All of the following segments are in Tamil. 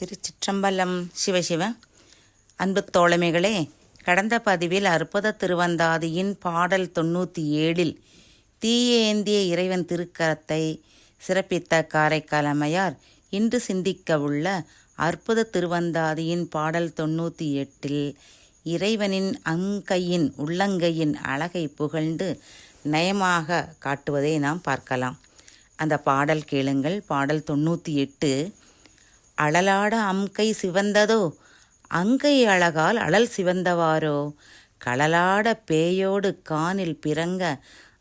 திருச்சிற்றம்பலம் சிவசிவ. அன்பு தோழமைகளே கடந்த பதிவில் அற்புத திருவந்தாதியின் பாடல் தொண்ணூற்றி ஏழில் தீயேந்திய இறைவன் திருக்கரத்தை சிறப்பித்த காரைக்கால் அம்மையார் இன்று சிந்திக்க உள்ள அற்புத திருவந்தாதியின் பாடல் தொண்ணூற்றி எட்டில் இறைவனின் அங்கையின் உள்ளங்கையின் அழகை புகழ்ந்து நயமாக காட்டுவதை நாம் பார்க்கலாம். அந்த பாடல் கேளுங்கள். பாடல் தொண்ணூற்றி எட்டு அழலாட அம்கை சிவந்ததோ? அங்கை அழகால் அழல் சிவந்தவாரோ? களலாட பேயோடு கானில் பிறங்க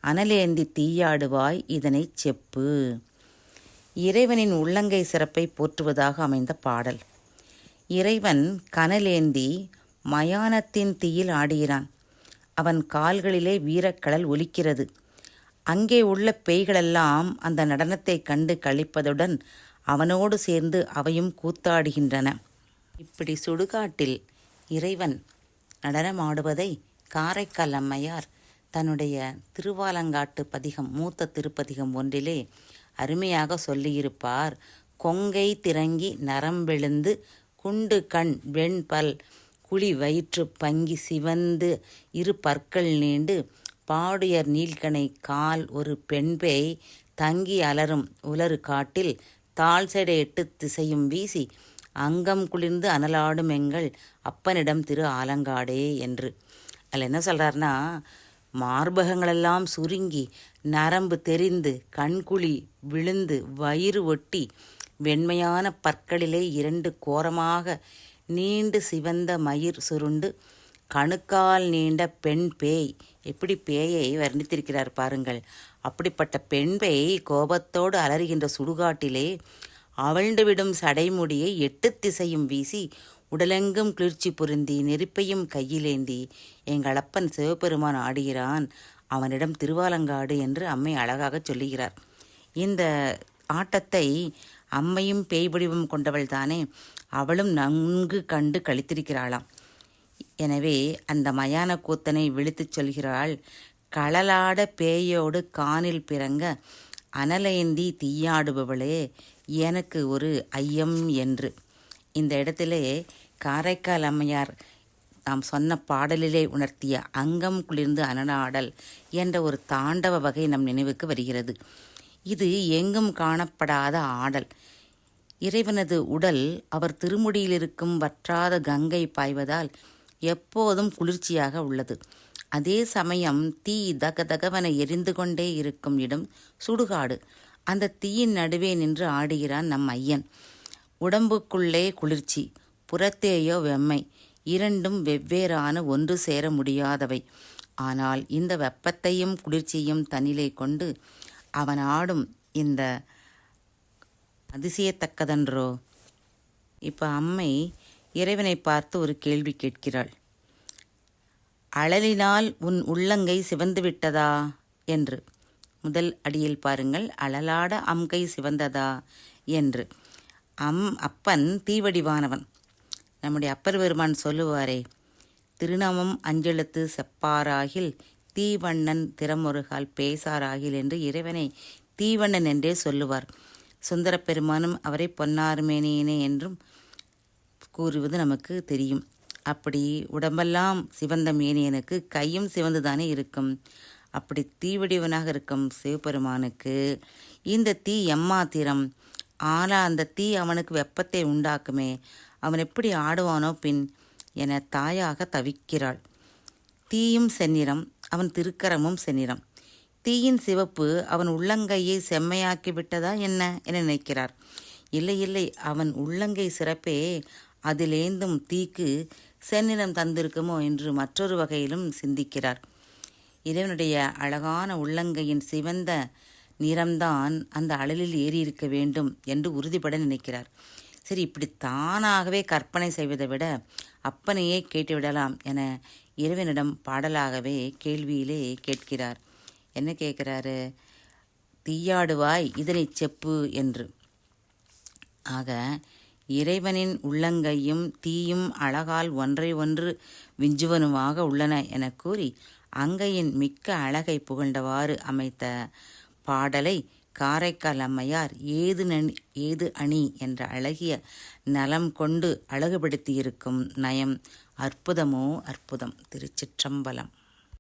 அனலேந்தி தீயாடுவாய் இதனைச் செப்பு. இறைவனின் உள்ளங்கை சிறப்பை போற்றுவதாக அமைந்த பாடல். இறைவன் கனலேந்தி மயானத்தின் தீயில் ஆடுகிறான். அவன் கால்களிலே வீரக்கடல் ஒலிக்கிறது. அங்கே உள்ள பேய்களெல்லாம் அந்த நடனத்தை கண்டு கழிப்பதுடன் அவனோடு சேர்ந்து அவையும் கூத்தாடுகின்றன. இப்படி சுடுகாட்டில் இறைவன் நடனமாடுவதை காரைக்கால் அம்மையார் தன்னுடைய திருவாலங்காட்டு பதிகம் மூத்த திருப்பதிகம் ஒன்றிலே அருமையாக சொல்லியிருப்பார். கொங்கை திறங்கி நரம்பெழுந்து குண்டு கண் வெண்பல் குழி வயிற்று பங்கி சிவந்து இரு பற்கள் நீண்டு பாடுயர் நீல்கணை கால் ஒரு பெண்பேய் தங்கி அலரும் உலரு காட்டில் தாழ்சடை எட்டு திசையும் வீசி அங்கம் குளிர்ந்து அனலாடும் எங்கள் அப்பனிடம் திரு ஆலங்காடே என்று. அதில் என்ன சொல்கிறாருன்னா மார்பகங்களெல்லாம் சுருங்கி நரம்பு தெரிந்து கண்குழி விழுந்து வயிறு ஒட்டி வெண்மையான பற்களிலே இரண்டு கோரமாக நீண்டு சிவந்த மயிர் சுருண்டு கணுக்கால் நீண்ட பெண் பேய். எப்படி பேயை வர்ணித்திருக்கிறார் பாருங்கள். அப்படிப்பட்ட பெண் பேய் கோபத்தோடு அலறுகின்ற சுடுகாட்டிலே அவிழ்ந்துவிடும் சடைமுடியை எட்டு திசையும் வீசி உடலெங்கும் குளிர்ச்சி பொருந்தி நெருப்பையும் கையிலேந்தி எங்கள் அப்பன் சிவபெருமான் ஆடுகிறான். அவனிடம் திருவாலங்காடு என்று அம்மை அழகாக சொல்லுகிறார். இந்த ஆட்டத்தை அம்மையும் பேய் வடிவம் கொண்டவள் தானே அவளும் நன்கு கண்டு கழித்திருக்கிறாளாம் எனவே அந்த மயான கூத்தனை விழித்துச் சொல்கிறாள் களலாட பேயோடு கானில் பிறங்க அனலேந்தி தீயாடுபவளே எனக்கு ஒரு ஐயம் என்று. இந்த இடத்திலே காரைக்கால் அம்மையார் நாம் சொன்ன பாடலிலே உணர்த்திய அங்கம் குளிர்ந்து அனலாடல் என்ற ஒரு தாண்டவ வகை நம் நினைவுக்கு வருகிறது. இது எங்கும் காணப்படாத ஆடல். இறைவனது உடல் அவர் திருமுடியில் இருக்கும் வற்றாத கங்கை பாய்வதால் எப்போதும் குளிர்ச்சியாக உள்ளது. அதே சமயம் தீ தகதகவன எரிந்து கொண்டே இருக்கும் இடம் சுடுகாடு. அந்த தீயின் நடுவே நின்று ஆடுகிறான் நம் ஐயன். உடம்புக்குள்ளே குளிர்ச்சி புறத்தேயோ வெம்மை இரண்டும் வெவ்வேறான ஒன்று சேர முடியாதவை. ஆனால் இந்த வெப்பத்தையும் குளிர்ச்சியும் தன்னிலே கொண்டு அவன் ஆடும் இந்த அதிசயத்தக்கதன்றோ? இப்போ அம்மை இறைவனை பார்த்து ஒரு கேள்வி கேட்கிறாள். அழலினால் உன் உள்ளங்கை சிவந்து விட்டதா என்று. முதல் அடியில் பாருங்கள். அழலாட அம்கை சிவந்ததா? என்று. அம் அப்பன் தீவடிவானவன். நம்முடைய அப்பர் பெருமான் சொல்லுவாரே திருநாமம் அஞ்செழுத்து செப்பாராகில் தீவண்ணன் திறமொருகால் பேசாராகில் என்று இறைவனை தீவண்ணன் என்றே சொல்லுவார். சுந்தரப் பெருமானும் அவரை பொன்னார்மேனியனே என்றும் கூறுவது நமக்கு தெரியும். அப்படி உடம்பெல்லாம் சிவந்த மேனியனுக்கு கையும் சிவந்து தானே இருக்கும். அப்படி தீவடிவனாக இருக்கும் சிவபெருமானுக்கு. இந்த தீ எம்மாத்திரம். ஆனால் அந்த தீ அவனுக்கு வெப்பத்தை உண்டாக்குமே. அவன் எப்படி ஆடுவானோ பின் என தாயாக தவிக்கிறாள். தீயும் செந்நிறம் அவன் திருக்கரமும் செந்நிறம். தீயின் சிவப்பு அவன் உள்ளங்கையை செம்மையாக்கி விட்டதா என்ன? என நினைக்கிறார். இல்லை இல்லை அவன் உள்ளங்கை சிறப்பே அதிலேந்தும் தீக்கு சென்னிடம் தந்திருக்குமோ என்று மற்றொரு வகையிலும் சிந்திக்கிறார். இறைவனுடைய அழகான உள்ளங்கையின் சிவந்த நிறம்தான் அந்த அழலில் ஏறியிருக்க வேண்டும் என்று உறுதிப்பட நினைக்கிறார். சரி இப்படி தானாகவே கற்பனை செய்வதை விட அப்பனையே கேட்டுவிடலாம் என இறைவனிடம் பாடலாகவே கேள்வியிலே கேட்கிறார். என்ன கேட்குறாரு? தீயாடுவாய் இதனை செப்பு என்று. ஆக இறைவனின் உள்ளங்கையும் தீயும் அழகால் ஒன்றை ஒன்று விஞ்சுவனுமாக உள்ளன எனக் கூறி அங்கையின் மிக்க அழகை புகழ்ந்தவாறு அமைத்த பாடலை காரைக்கால் அம்மையார் ஏது நனி ஏது அணி என்ற அழகிய நலம் கொண்டு அழகுபடுத்தியிருக்கும் நயம் அற்புதமோ அற்புதம். திருச்சிற்றம்பலம்.